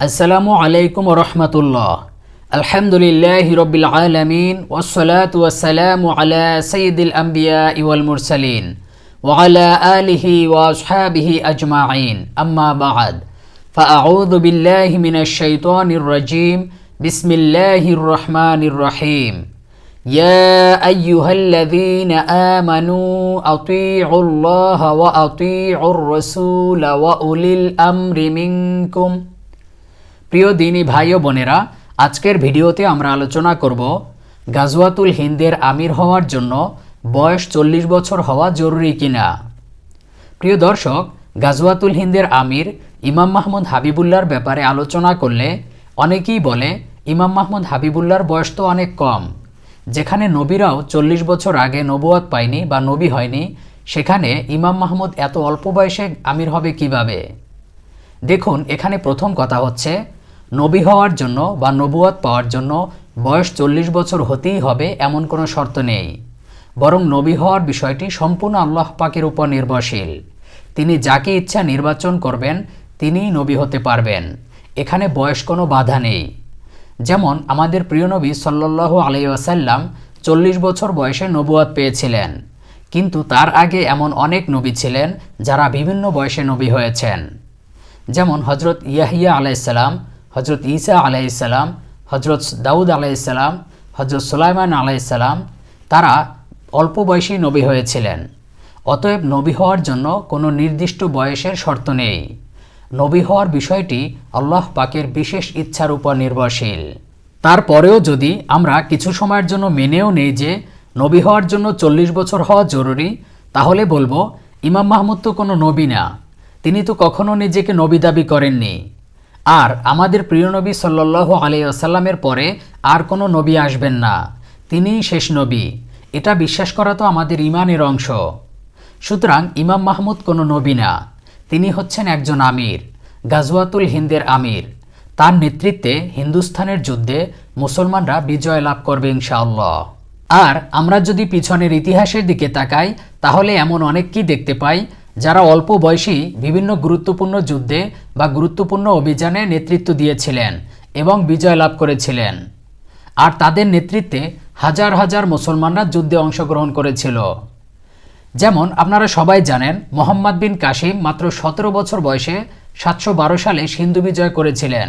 আসসালামু আলাইকুম রহমতুল্লাহ আলহামদুলিল্লাহ রবিল আলমিন ওসলাত ওয়াসালাম আলা সঈদুল আম্বিয়া ইওয়াল মুরসালিন ওয়ালা আলিহি ওয়াসহাবিহি আজমাইন আম্মা বাদ فأعوذ بالله من الشيطان الرجيم بسم الله الرحمن الرحيم يا أيها الذين آمنوا أطيعوا الله وأطيعوا الرسول وأولي الأمر منكم প্রিয় দিনী ভাই ও বোনেরা, আজকের ভিডিওতে আমরা আলোচনা করব গাজওয়াতুল হিন্দের আমির হওয়ার জন্য বয়স চল্লিশ বছর হওয়া জরুরি কিনা। প্রিয় দর্শক, গাজওয়াতুল হিন্দের আমির ইমাম মাহমুদ হাবিবুল্লার ব্যাপারে আলোচনা করলে অনেকেই বলে, ইমাম মাহমুদ হাবিবুল্লার বয়স তো অনেক কম। যেখানে নবীরাও চল্লিশ বছর আগে নবুয়াত পায়নি বা নবী হয়নি, সেখানে ইমাম মাহমুদ এত অল্প বয়সে আমির হবে কীভাবে? দেখুন, এখানে প্রথম কথা হচ্ছে নবী হওয়ার জন্য বা নবুয়াত পাওয়ার জন্য বয়স চল্লিশ বছর হতেই হবে এমন কোনো শর্ত নেই। বরং নবী হওয়ার বিষয়টি সম্পূর্ণ আল্লাহ পাকের উপর নির্ভরশীল। তিনি যাকে ইচ্ছা নির্বাচন করবেন, তিনিই নবী হতে পারবেন। এখানে বয়স কোনো বাধা নেই। যেমন আমাদের প্রিয় নবী সাল্লাহ আলাইসাল্লাম চল্লিশ বছর বয়সে নবুয়াত পেয়েছিলেন। কিন্তু তার আগে এমন অনেক নবী ছিলেন যারা বিভিন্ন বয়সে নবী হয়েছেন। যেমন হজরত ইয়াহিয়া আলাইসাল্লাম হজরত ঈসা আলাইসাল্লাম হজরত দাউদ আলাইসাল্লাম হজরত সুলাইমান আলাইসাল্লাম তারা অল্প বয়সী নবী হয়েছিলেন। অতএব নবী হওয়ার জন্য কোনো নির্দিষ্ট বয়সের শর্ত নেই। নবী হওয়ার বিষয়টি আল্লাহ পাকের বিশেষ ইচ্ছার উপর নির্ভরশীল। তারপরেও যদি আমরা কিছু সময়ের জন্য মেনেও নেই যে নবী হওয়ার জন্য চল্লিশ বছর হওয়া জরুরি, তাহলে বলব, ইমাম মাহমুদ তো কোনো নবী না। তিনি তো কখনো নিজেকে নবী দাবি করেননি। আর আমাদের প্রিয় নবী সাল্লাহ আসাল্লামের পরে আর কোনো নবী আসবেন না। তিনিই শেষ নবী। এটা বিশ্বাস করা তো আমাদের ইমানের অংশ। সুতরাং ইমাম মাহমুদ কোনো নবী না। তিনি হচ্ছেন একজন আমির, গাজওয়াতুল হিন্দের আমির। তার নেতৃত্বে হিন্দুস্থানের যুদ্ধে মুসলমানরা বিজয় লাভ করবে ইনশাআল্লাহ। আর আমরা যদি পিছনের ইতিহাসের দিকে তাকাই, তাহলে এমন অনেককেই দেখতে পাই যারা অল্প বয়সী বিভিন্ন গুরুত্বপূর্ণ যুদ্ধে বা গুরুত্বপূর্ণ অভিযানে নেতৃত্ব দিয়েছিলেন এবং বিজয় লাভ করেছিলেন। আর তাদের নেতৃত্বে হাজার হাজার মুসলমানরা যুদ্ধে অংশগ্রহণ করেছিল। যেমন আপনারা সবাই জানেন, মোহাম্মদ বিন কাসিম মাত্র সতেরো বছর বয়সে সাতশো বারো সালে সিন্ধু বিজয় করেছিলেন।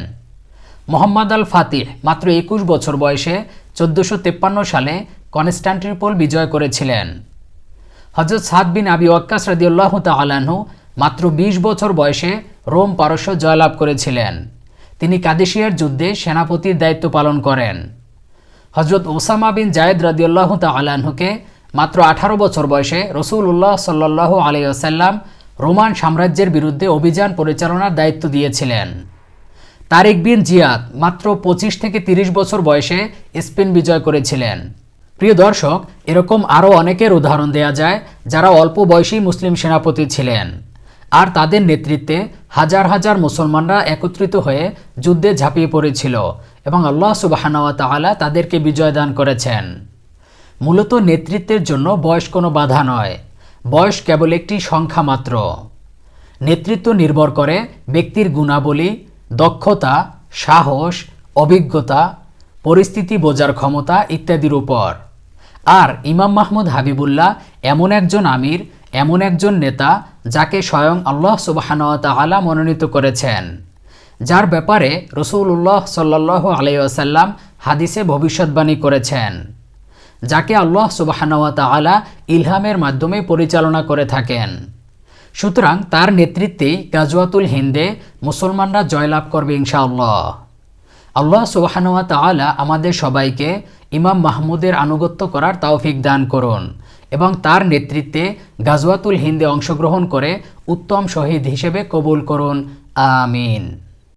মোহাম্মদ আল ফাতিহ মাত্র একুশ বছর বয়সে চোদ্দোশো সালে কনস্ট্যান্টিনোপল বিজয় করেছিলেন। হজরত সাদ বিন আবি ওয়াক্কাস রাদিউল্লাহ তালাহু মাত্র ২০ বছর বয়সে রোম পারস্য জয়লাভ করেছিলেন। তিনি কাদেশিয়ার যুদ্ধে সেনাপতির দায়িত্ব পালন করেন। হজরত ওসামা বিন জায়েদ রাদিউল্লাহ তালাহুকে মাত্র আঠারো বছর বয়সে রসুল উল্লাহ সাল্লাহ আলাইসাল্লাম রোমান সাম্রাজ্যের বিরুদ্ধে অভিযান পরিচালনার দায়িত্ব দিয়েছিলেন। তারেক বিন জিয়াদ মাত্র পঁচিশ থেকে ৩০ বছর বয়সে স্পেন বিজয় করেছিলেন। প্রিয় দর্শক, এরকম আরও অনেকের উদাহরণ দেয়া যায় যারা অল্প বয়সী মুসলিম সেনাপতি ছিলেন। আর তাদের নেতৃত্বে হাজার হাজার মুসলমানরা একত্রিত হয়ে যুদ্ধে ঝাঁপিয়ে পড়েছিল এবং আল্লাহ সুবাহানাওয়া তাআলা তাদেরকে বিজয় দান করেছেন। মূলত নেতৃত্বের জন্য বয়স কোনো বাধা নয়, বয়স কেবল একটি সংখ্যা মাত্র। নেতৃত্ব নির্ভর করে ব্যক্তির গুণাবলী, দক্ষতা, সাহস, অভিজ্ঞতা, পরিস্থিতি বোঝার ক্ষমতা ইত্যাদির উপর। আর ইমাম মাহমুদ হাবিবুল্লাহ এমন একজন আমির, এমন একজন নেতা যাকে স্বয়ং আল্লাহ সুবাহানতালা মনোনীত করেছেন। যার ব্যাপারে রসুল্লাহ সাল্লাহ আলাইসাল্লাম হাদিসে ভবিষ্যৎবাণী করেছেন, যাকে আল্লাহ সুবাহানতালা ইলহামের মাধ্যমে পরিচালনা করে থাকেন। সুতরাং তার নেতৃত্বেই গাজওয়াতুল হিন্দে মুসলমানরা জয়লাভ করবে ইনশাআল্লাহ। আল্লাহ সুবাহানুয়া তালা আমাদের সবাইকে ইমাম মাহমুদের আনুগত্য করার তাওফিক দান করুন এবং তার নেতৃত্বে গাজওয়াতুল হিন্দে অংশগ্রহণ করে উত্তম শহীদ হিসেবে কবুল করুন। আমিন।